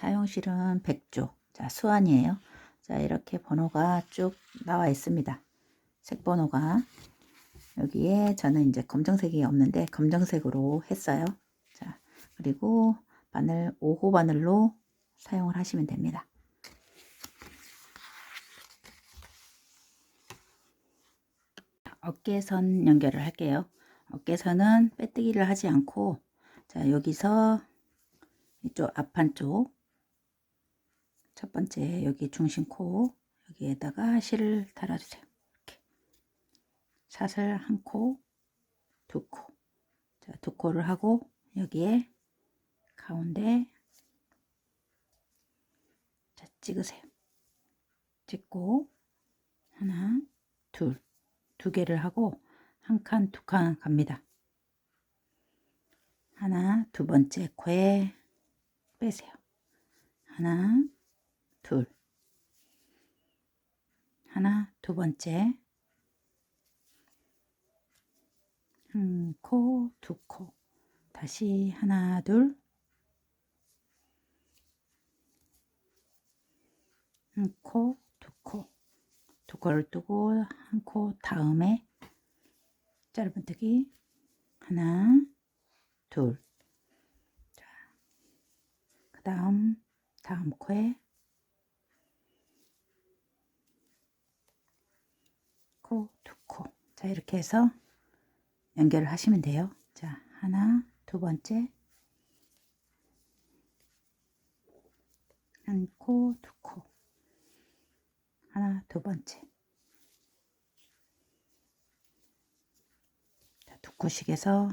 사용실은 100조. 자, 수완이에요. 자, 이렇게 번호가 쭉 나와 있습니다. 색 번호가. 여기에 저는 이제 검정색이 없는데 검정색으로 했어요. 자, 그리고 바늘 5호 바늘로 사용을 하시면 됩니다. 어깨선 연결을 할게요. 어깨선은 빼뜨기를 하지 않고 자 여기서 이쪽 앞판 쪽 첫 번째 여기 중심 코 여기에다가 실을 달아주세요. 이렇게 사슬 한 코, 두 코. 자, 두 코를 하고 여기에 가운데 자, 찍으세요. 찍고 하나, 둘, 두 개를 하고 한 칸, 두 칸 갑니다. 하나, 두 번째 코에 빼세요. 하나, 둘. 하나, 두 번째. 한 코, 두 코. 다시 하나, 둘. 한 코, 두 코. 두 코를 뜨고 한 코 다음에 짧은뜨기 하나, 둘. 자, 그 다음 다음 코에 코, 두 코. 자, 이렇게 해서 연결을 하시면 돼요. 자, 하나, 두 번째. 한 코, 두 코. 하나, 두 번째. 자, 두 코씩 해서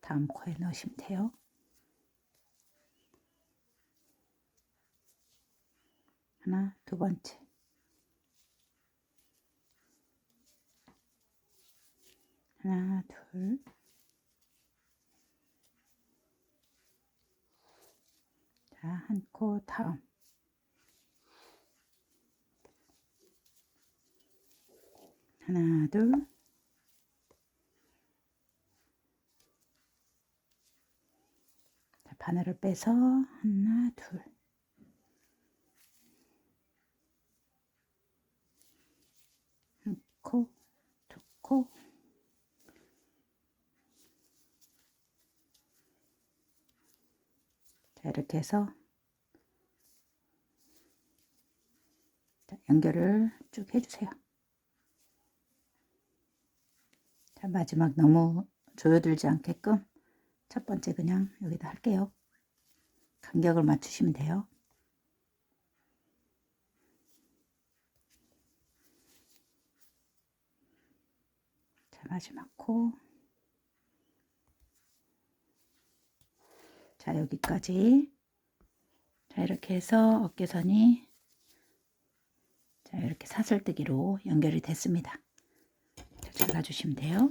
다음 코에 넣으시면 돼요. 하나, 두 번째. 하나, 둘. 자, 한 코 다음. 하나, 둘. 자, 바늘을 빼서 하나, 둘. 한 코, 두 코. 자, 이렇게 해서 자, 연결을 쭉 해주세요. 자, 마지막 너무 조여들지 않게끔 첫 번째 그냥 여기다 할게요. 간격을 맞추시면 돼요. 자, 마지막 코. 자, 여기까지. 자, 이렇게 해서 어깨선이 자, 이렇게 사슬뜨기로 연결이 됐습니다. 자, 잘라주시면 돼요.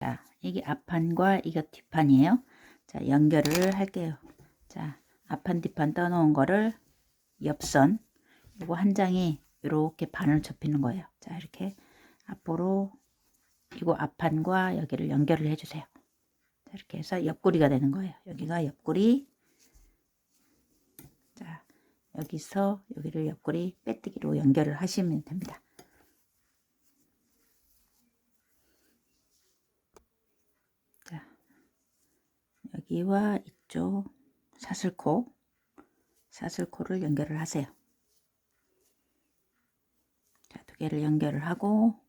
자, 이게 앞판과 이게 뒷판이에요. 자, 연결을 할게요. 자, 앞판, 뒷판 떠놓은 거를 옆선, 이거 한 장이 이렇게 반을 접히는 거예요. 자, 이렇게 앞으로 이거 앞판과 여기를 연결을 해주세요. 자, 이렇게 해서 옆구리가 되는 거예요. 여기가 옆구리. 자, 여기서 여기를 옆구리 빼뜨기로 연결을 하시면 됩니다. 자, 여기와 이쪽 사슬코, 사슬코를 연결을 하세요. 자, 두 개를 연결을 하고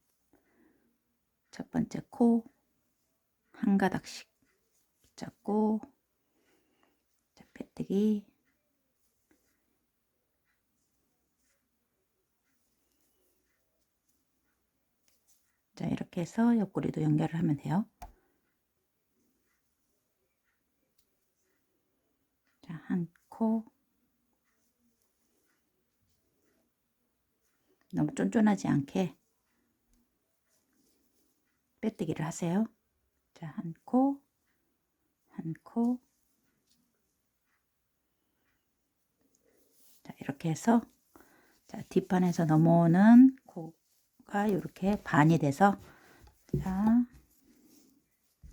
첫 번째 코 한 가닥씩 붙잡고 자, 빼뜨기. 자 이렇게 해서 옆구리도 연결을 하면 돼요. 자 한 코. 너무 쫀쫀하지 않게 빼뜨기를 하세요. 자, 한 코, 한 코. 자, 이렇게 해서 자, 뒷판에서 넘어오는 코가 이렇게 반이 돼서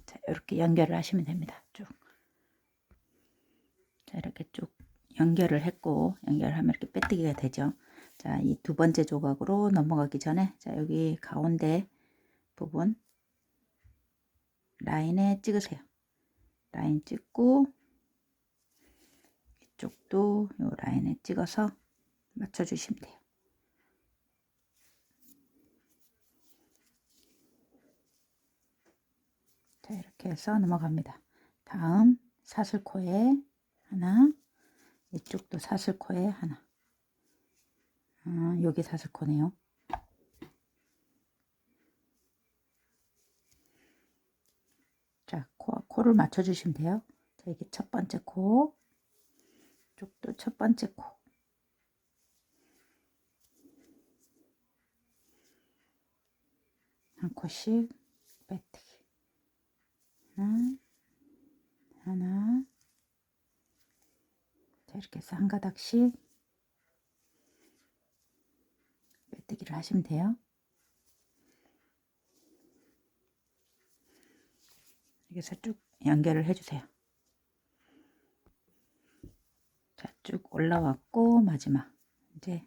자, 이렇게 연결을 하시면 됩니다. 쭉. 자, 이렇게 쭉 연결을 했고, 연결하면 이렇게 빼뜨기가 되죠. 자, 이 두 번째 조각으로 넘어가기 전에, 자, 여기 가운데 부분 라인에 찍으세요. 라인 찍고, 이쪽도 요 라인에 찍어서 맞춰주시면 돼요. 자, 이렇게 해서 넘어갑니다. 다음 사슬코에 하나, 이쪽도 사슬코에 하나. 아, 여기 사슬코네요. 자, 코, 코를 맞춰주시면 돼요. 자, 이게 첫 번째 코, 이쪽도 첫 번째 코. 한 코씩 빼뜨기. 하나, 하나. 자, 이렇게 해서 한 가닥씩 빼뜨기를 하시면 돼요. 여기서 쭉 연결을 해주세요. 자, 쭉 올라왔고, 마지막. 이제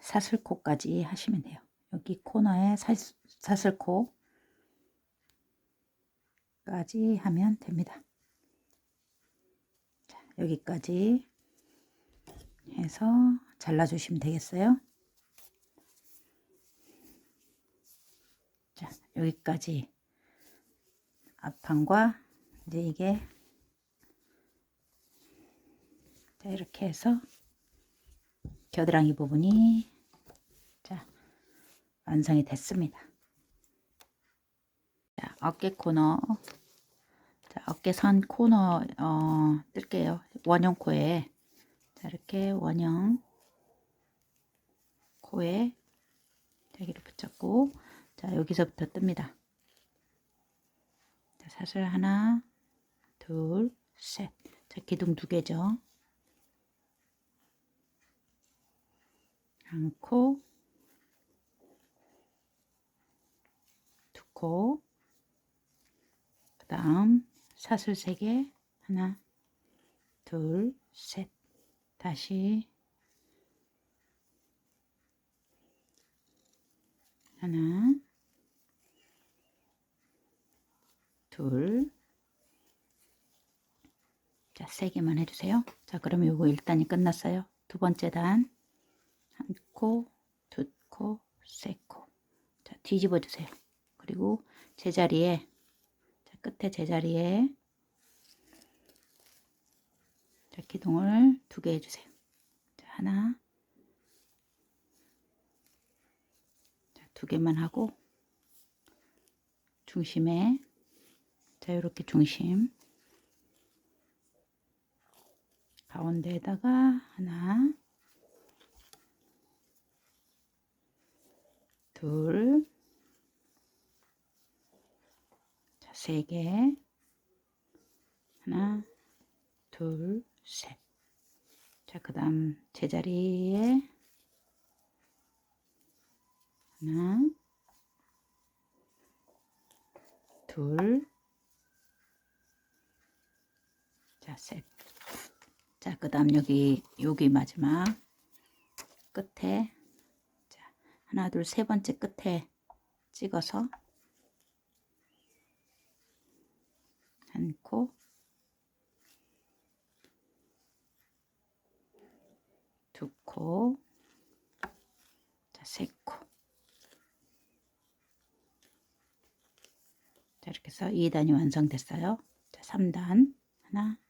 사슬코까지 하시면 돼요. 여기 코너에 사, 사슬코 까지 하면 됩니다. 자, 여기까지 해서 잘라주시면 되겠어요. 자, 여기까지 앞판과 이제 이게 자, 이렇게 해서 겨드랑이 부분이 자, 완성이 됐습니다. 자, 어깨 코너. 자, 어깨선 코너 어, 뜰게요. 원형 코에 자, 이렇게 원형 코에 여기를 붙였고 자, 여기서부터 뜹니다. 자, 사슬 하나, 둘, 셋. 자, 기둥 두 개죠. 한 코, 두 코, 그 다음 사슬 세 개, 하나, 둘, 셋. 다시 하나, 둘, 자, 세 개만 해주세요. 자, 그러면 요거 1단이 끝났어요. 두 번째 단, 한 코, 두 코, 세 코. 자, 뒤집어 주세요. 그리고 제자리에, 자, 끝에 제자리에, 자, 기둥을 두 개 해주세요. 자, 하나, 자, 두 개만 하고, 중심에, 자, 이렇게 중심, 가운데에다가 하나, 둘, 자, 세 개, 하나, 둘, 셋. 자, 그 다음 제자리에 하나, 둘, 자, 셋. 자, 그 다음 여기, 여기 마지막 끝에, 자, 하나, 둘, 세 번째 끝에 찍어서 한 코, 두 코, 자, 세 코. 자, 이렇게 해서 2단이 완성됐어요. 자, 3단. 하나,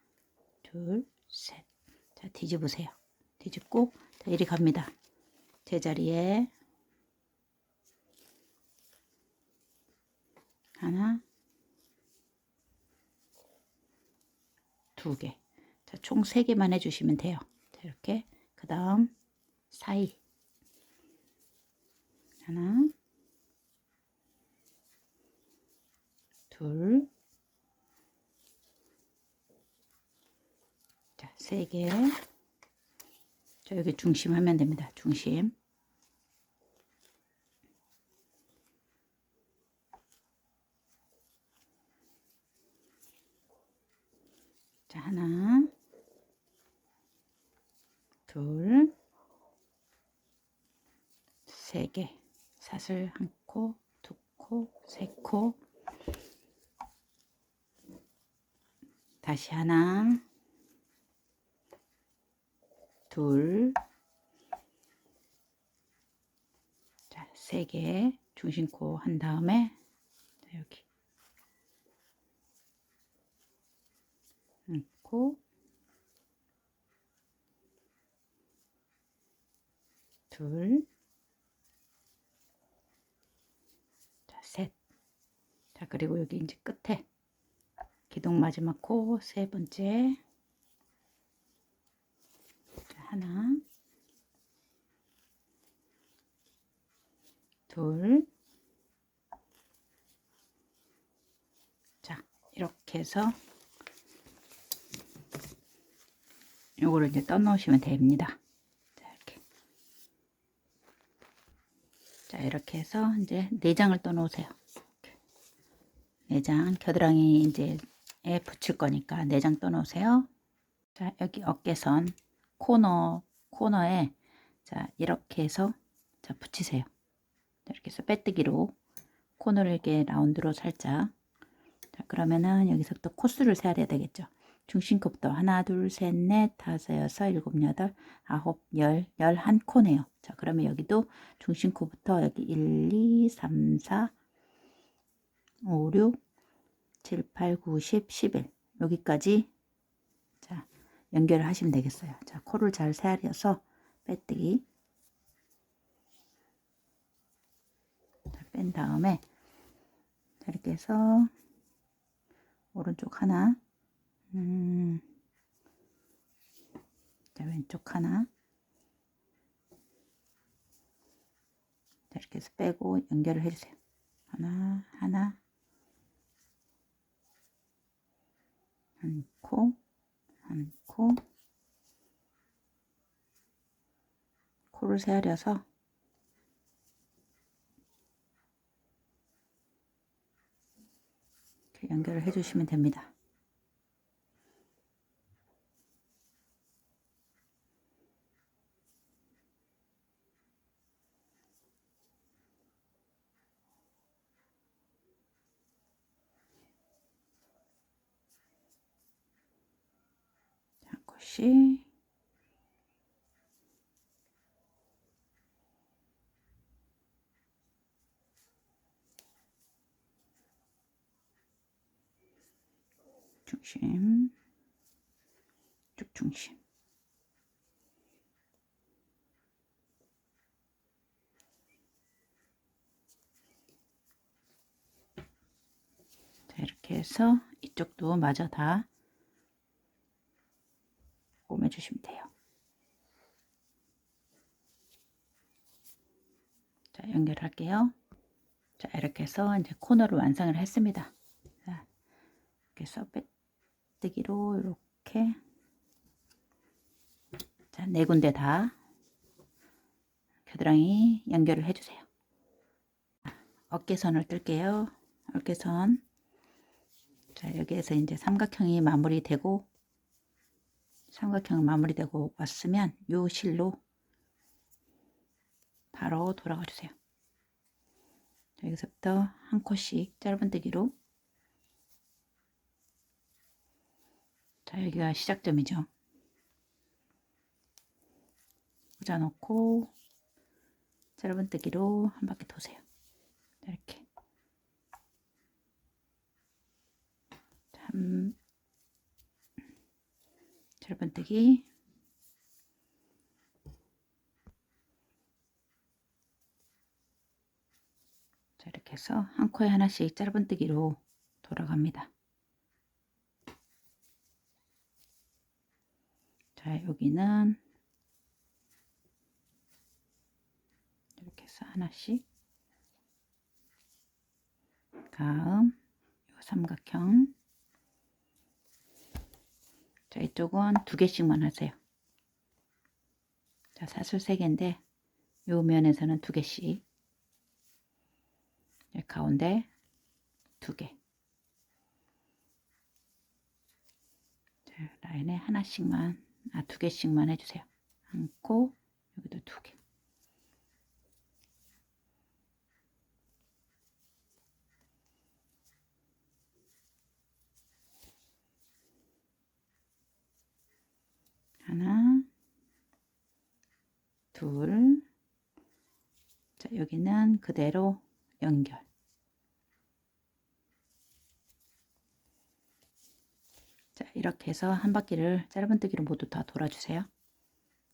둘, 셋. 자, 뒤집으세요. 뒤집고, 자, 이리 갑니다. 제자리에 하나, 두 개. 자, 총 세 개만 해주시면 돼요. 자, 이렇게. 그 다음, 사이. 하나, 둘, 3개. 자 여기 중심 하면 됩니다. 중심. 자 하나. 둘 세 개. 사슬 한 코, 두 코, 세 코. 다시 하나. 둘, 자, 세 개. 중심코 한 다음에, 자, 여기. 한 코, 둘, 자, 셋. 자, 그리고 여기 이제 끝에 기둥 마지막 코 세 번째. 자, 하나, 둘. 자, 이렇게 해서 요거를 이제 떠놓으시면 됩니다. 자, 이렇게. 자, 이렇게 해서 이제 내장을 떠놓으세요. 이렇게. 내장, 겨드랑이 이제 에 붙일 거니까 내장 떠놓으세요. 자, 여기 어깨선 코너, 코너에 자, 이렇게 해서 자, 붙이세요. 자, 이렇게 해서 빼뜨기로 코너를 이렇게 라운드로 살짝 자, 그러면은 여기서부터 코스를 세야 되겠죠. 중심코부터 하나, 둘, 셋, 넷, 다섯, 여섯, 일곱, 여덟, 아홉, 열, 열 한 코네요. 자, 그러면 여기도 중심코부터 여기 1, 2, 3, 4, 5, 6, 7, 8, 9, 10, 11 여기까지 자 연결을 하시면 되겠어요. 자 코를 잘 세아려서 빼뜨기. 자, 뺀 다음에 자, 이렇게 해서 오른쪽 하나. 음, 자 왼쪽 하나. 자, 이렇게 해서 빼고 연결을 해주세요. 하나 하나. 한 코, 한 코, 코를 이렇게 연결을 해주시면 됩니다. 자, 컷이. 중심. 쭉 중심. 자 이렇게 해서 이쪽도 마저 다 꿰매주시면 돼요. 자, 연결 할게요. 자, 이렇게 해서 이제 코너를 완성을 했습니다. 자, 이렇게 해서 빼뜨기로 이렇게 자, 네 군데 다 겨드랑이 연결을 해주세요. 어깨선을 뜰게요. 어깨선. 자, 여기에서 이제 삼각형이 마무리되고 삼각형 마무리되고 왔으면 요 실로 바로 돌아가 주세요. 여기서부터 한 컷씩 짧은뜨기로 자 여기가 시작점이죠. 꽂아 놓고 짧은뜨기로 한 바퀴 도세요. 이렇게 참 짧은뜨기 자 이렇게 해서 한 코에 하나씩 짧은뜨기로 돌아갑니다 자 여기는 이렇게 해서 하나씩 다음 요 삼각형 자, 이쪽은 두 개씩만 하세요. 자, 사슬 세 개인데, 요 면에서는 두 개씩. 가운데 두 개. 자, 라인에 하나씩만, 아, 두 개씩만 해주세요. 한 코, 여기도 두 개. 하나, 둘, 자, 여기는 그대로 연결. 자, 이렇게 해서 한 바퀴를 짧은뜨기로 모두 다 돌아주세요.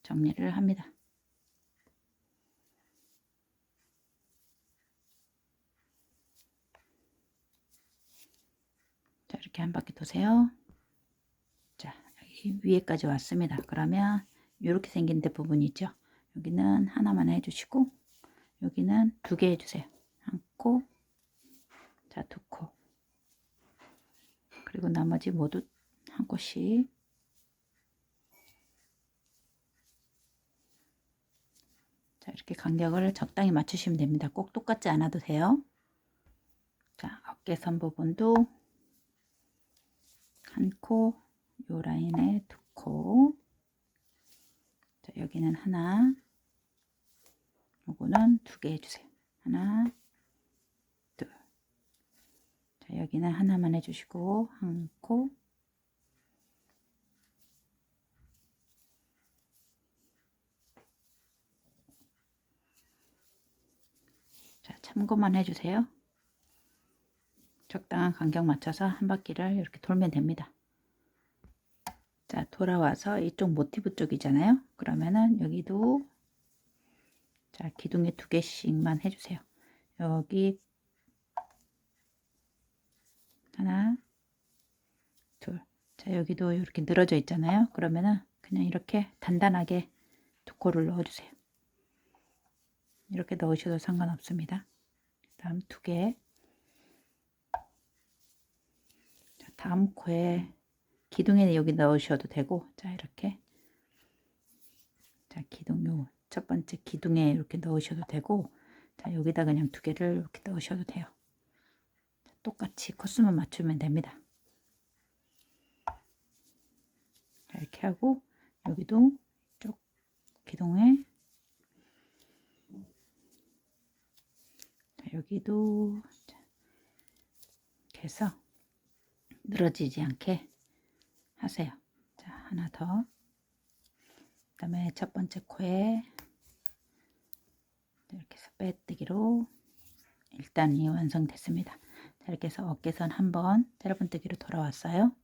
정리를 합니다. 자, 이렇게 한 바퀴 도세요. 자, 여기 위에까지 왔습니다. 그러면 이렇게 생긴 데 부분 있죠? 여기는 하나만 해주시고 여기는 두 개 해주세요. 한 코, 자, 두 코. 그리고 나머지 모두 한 코씩. 자, 이렇게 간격을 적당히 맞추시면 됩니다. 꼭 똑같지 않아도 돼요. 자, 어깨선 부분도 한 코, 요 라인에 두 코. 자, 여기는 하나, 요거는 두 개 해주세요. 하나, 둘. 자, 여기는 하나만 해주시고, 한 코. 자, 참고만 해주세요. 적당한 간격 맞춰서 한 바퀴를 이렇게 돌면 됩니다. 자, 돌아와서 이쪽 모티브 쪽이잖아요. 그러면은 여기도 자, 기둥에 두 개씩만 해주세요. 여기 하나, 둘. 자, 여기도 이렇게 늘어져 있잖아요. 그러면은 그냥 이렇게 단단하게 두 코를 넣어주세요. 이렇게 넣으셔도 상관없습니다. 다음 두 개. 자, 다음 코에 기둥에 여기 넣으셔도 되고, 자, 이렇게. 자, 기둥 요 첫 번째 기둥에 이렇게 넣으셔도 되고, 자, 여기다 그냥 두 개를 이렇게 넣으셔도 돼요. 자, 똑같이 코스만 맞추면 됩니다. 자, 이렇게 하고, 여기도 쪽 기둥에 자, 여기도 자, 이렇게 해서 늘어지지 않게 하세요. 자, 하나 더. 그 다음에 첫 번째 코에 이렇게 해서 빼뜨기로 일단 이 완성됐습니다. 자, 이렇게 해서 어깨선 한번 짧은뜨기로 돌아왔어요.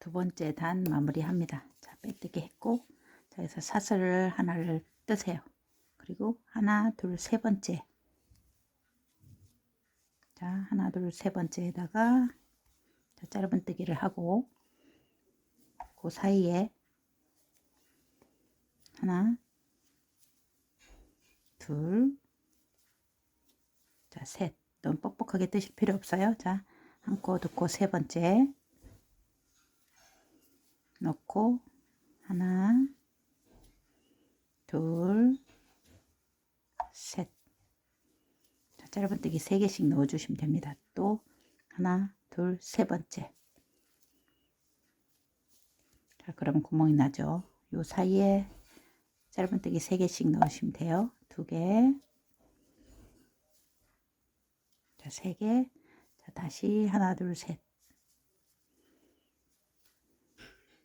두 번째 단 마무리합니다. 자, 빼뜨기 했고, 자, 그래서 사슬을 하나를 뜨세요. 그리고 하나, 둘, 세 번째. 자, 하나, 둘, 세 번째에다가 자, 짧은뜨기를 하고, 그 사이에 하나, 둘, 자, 셋. 너무 뻑뻑하게 뜨실 필요 없어요. 자, 한 코, 두 코, 세 번째 넣고 하나, 둘, 셋. 자, 짧은뜨기 세 개씩 넣어주시면 됩니다. 또 하나, 둘, 세 번째. 자, 그러면 구멍이 나죠. 요 사이에 짧은뜨기 3개씩 넣으시면 돼요. 2개. 자, 3개. 자, 다시 하나, 둘, 셋.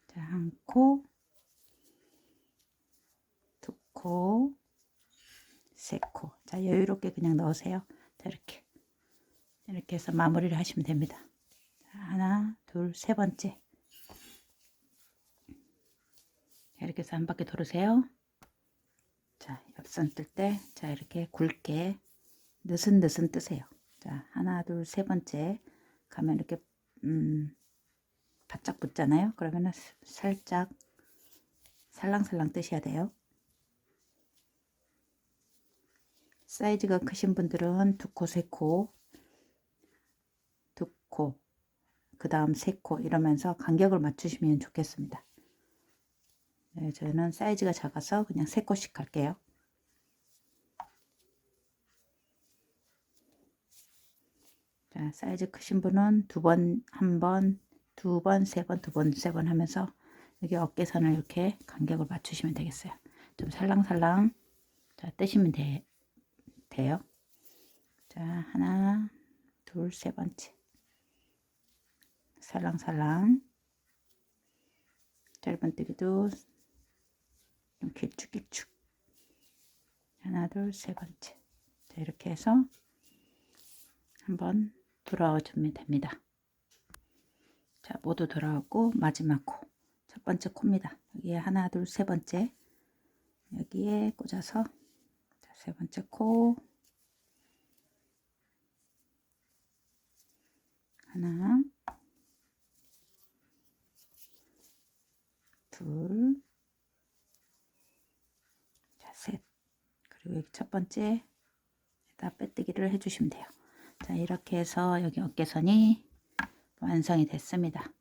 자, 한 코. 두 코. 세 코. 자, 여유롭게 그냥 넣으세요. 자, 이렇게. 이렇게 해서 마무리를 하시면 됩니다. 자, 하나, 둘, 세 번째. 이렇게 해서 한 바퀴 돌으세요. 자, 옆선 뜰 때, 자, 이렇게 굵게 느슨느슨 뜨세요. 자, 하나, 둘, 세 번째 가면 이렇게, 음, 바짝 붙잖아요. 그러면은 살짝 살랑살랑 뜨셔야 돼요. 사이즈가 크신 분들은 두 코, 세 코, 두 코, 그 다음 세 코 이러면서 간격을 맞추시면 좋겠습니다. 네, 저는 사이즈가 작아서 그냥 세 코씩 할게요. 자, 사이즈 크신 분은 두 번, 한 번, 두 번, 세 번, 두 번, 세 번 하면서 여기 어깨선을 이렇게 간격을 맞추시면 되겠어요. 좀 살랑살랑 자 뜨시면 돼, 돼요. 자 하나 둘 세 번째. 살랑살랑. 짧은뜨기도 좀 길쭉길쭉. 하나 둘 세 번째. 자 이렇게 해서 한번 돌아와 주면 됩니다. 자 모두 돌아오고 마지막 코. 첫 번째 코입니다. 여기에 하나 둘 세 번째. 여기에 꽂아서 자, 세 번째 코 하나 둘 자, 셋 그리고 여기 첫 번째 다 빼뜨기를 해주시면 돼요. 자 이렇게 해서 여기 어깨선이 완성이 됐습니다.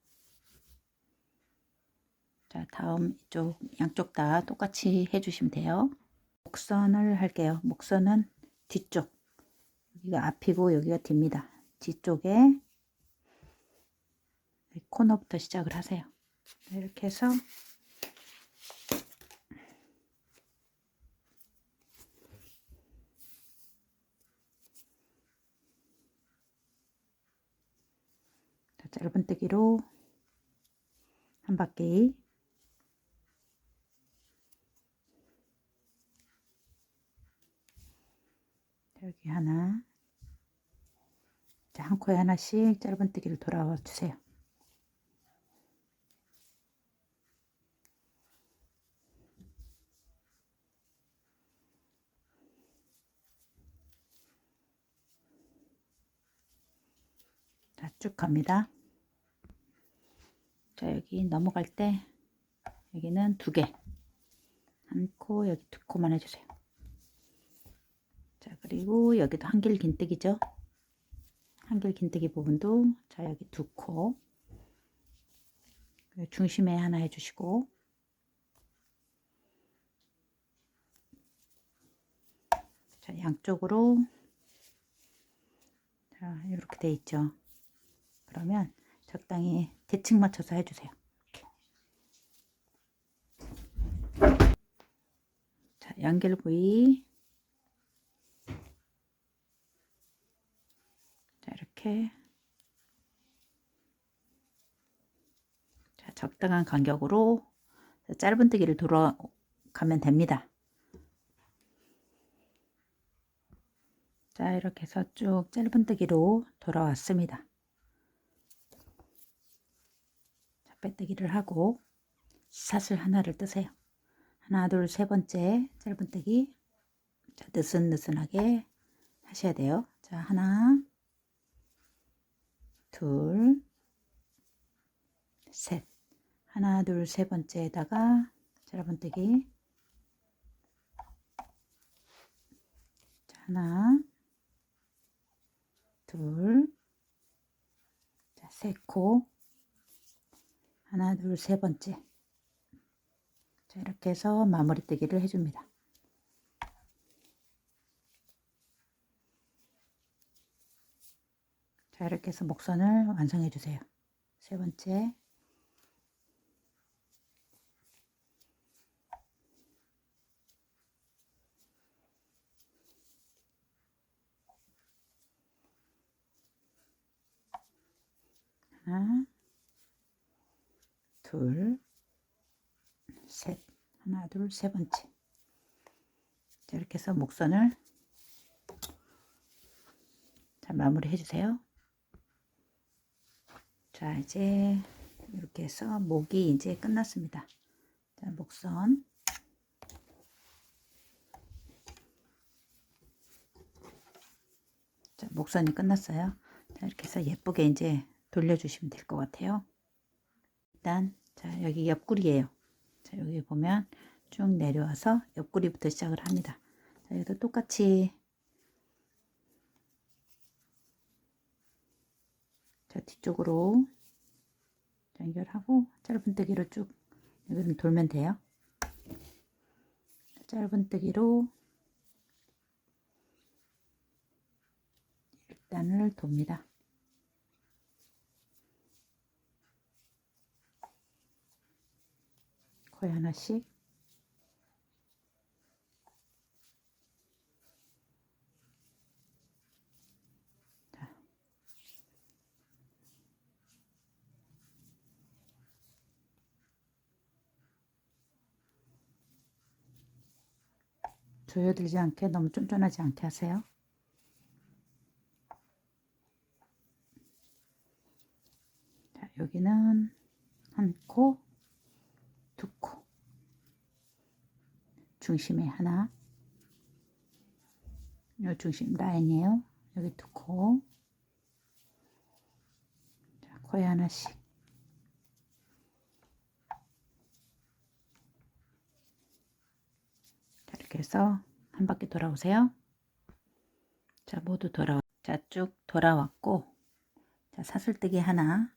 자 다음 이쪽 양쪽 다 똑같이 해주시면 돼요. 목선을 할게요. 목선은 뒤쪽 여기가 앞이고 여기가 뒤입니다. 뒤쪽에 코너부터 시작을 하세요. 이렇게 해서 자, 짧은뜨기로 한 바퀴 여기 하나 자, 한 코에 하나씩 짧은뜨기를 돌아와 주세요. 자, 쭉 갑니다. 자, 여기 넘어갈 때 여기는 두 개. 한 코, 여기 두 코만 해주세요. 자, 그리고 여기도 한길 긴뜨기죠. 한길 긴뜨기 부분도 자, 여기 두 코. 중심에 하나 해주시고 자, 양쪽으로 자, 이렇게 돼 있죠. 그러면 적당히 대칭 맞춰서 해주세요. 이렇게. 자, 연결 부위. 자, 이렇게. 자, 적당한 간격으로 짧은뜨기를 돌아가면 됩니다. 자, 이렇게 해서 쭉 짧은뜨기로 돌아왔습니다. 빼뜨기를 하고 샷을 하나를 뜨세요. 하나 둘 세 번째 짧은뜨기. 자, 느슨느슨하게 하셔야 돼요. 자 하나 둘 셋. 하나 둘 세 번째에다가 짧은뜨기. 자, 하나 둘 자 세코 하나 둘 세 번째. 자 이렇게 해서 마무리 뜨기를 해줍니다. 자 이렇게 해서 목선을 완성해 주세요. 세 번째. 하나 둘, 셋, 하나, 둘, 세 번째. 자, 이렇게 해서 목선을 자, 마무리 해주세요. 자, 이제 이렇게 해서 목이 이제 끝났습니다. 자, 목선. 자, 목선이 끝났어요. 자, 이렇게 해서 예쁘게 이제 돌려주시면 될 것 같아요. 일단 자 여기 옆구리에요. 자 여기 보면 쭉 내려와서 옆구리부터 시작을 합니다. 자 여기도 똑같이. 자 뒤쪽으로 연결하고 짧은뜨기로 쭉 여기는 돌면 돼요. 짧은뜨기로 일단을 돕니다 거의 하나씩 조여들지 않게 너무 쫀쫀하지 않게 하세요. 자, 여기는 한 코, 중심에 하나. 요 중심 라인이에요. 여기 두 코. 자, 코에 하나씩. 자, 이렇게 해서 한 바퀴 돌아오세요. 자, 모두 돌아와. 자, 쭉 돌아왔고, 자, 사슬뜨기 하나.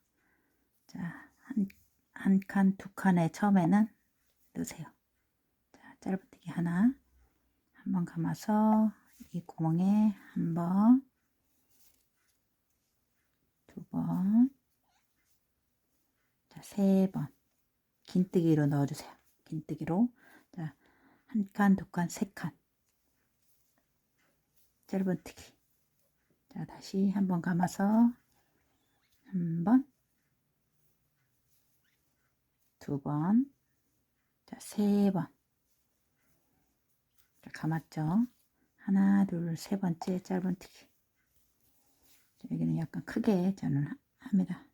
자, 한, 한 칸, 두 칸에 처음에는 넣으세요. 자, 짧은뜨기 하나. 한번 감아서 이 구멍에 한 번, 두 번, 자, 세 번. 긴뜨기로 넣어주세요. 긴뜨기로. 자, 한 칸, 두 칸, 세 칸. 짧은뜨기. 자, 다시 한번 감아서 한 번, 두 번, 자, 세 번. 자, 감았죠? 하나, 둘, 세 번째 짧은뜨기. 자, 여기는 약간 크게 저는 하- 합니다.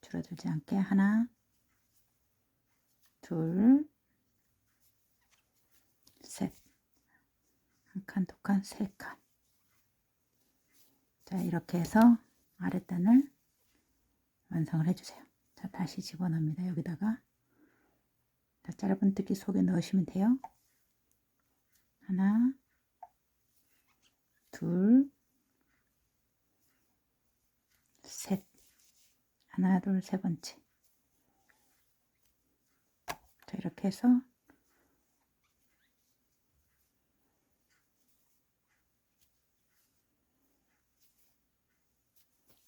줄어들지 않게 하나, 둘, 셋. 한 칸, 두 칸, 세 칸. 자, 이렇게 해서 아랫단을 완성을 해주세요. 자, 다시 집어넣습니다. 여기다가. 자, 짧은뜨기 속에 넣으시면 돼요. 하나, 둘, 셋. 하나, 둘, 세 번째. 자, 이렇게 해서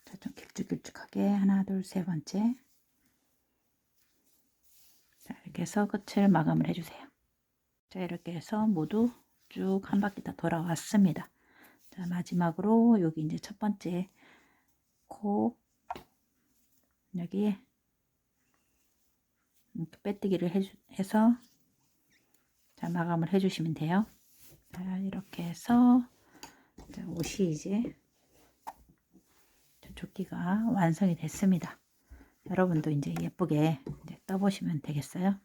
자, 좀 길쭉길쭉하게 하나, 둘, 세 번째. 자, 이렇게 해서 끝을 마감을 해주세요. 자, 이렇게 해서 모두 쭉 한 바퀴 다 돌아왔습니다. 자, 마지막으로 여기 이제 첫 번째 코 여기에 이렇게 빼뜨기를 해주, 해서 자, 마감을 해주시면 돼요. 자, 이렇게 해서 자, 옷이 이제 자, 조끼가 완성이 됐습니다. 여러분도 이제 예쁘게 이제 떠보시면 되겠어요.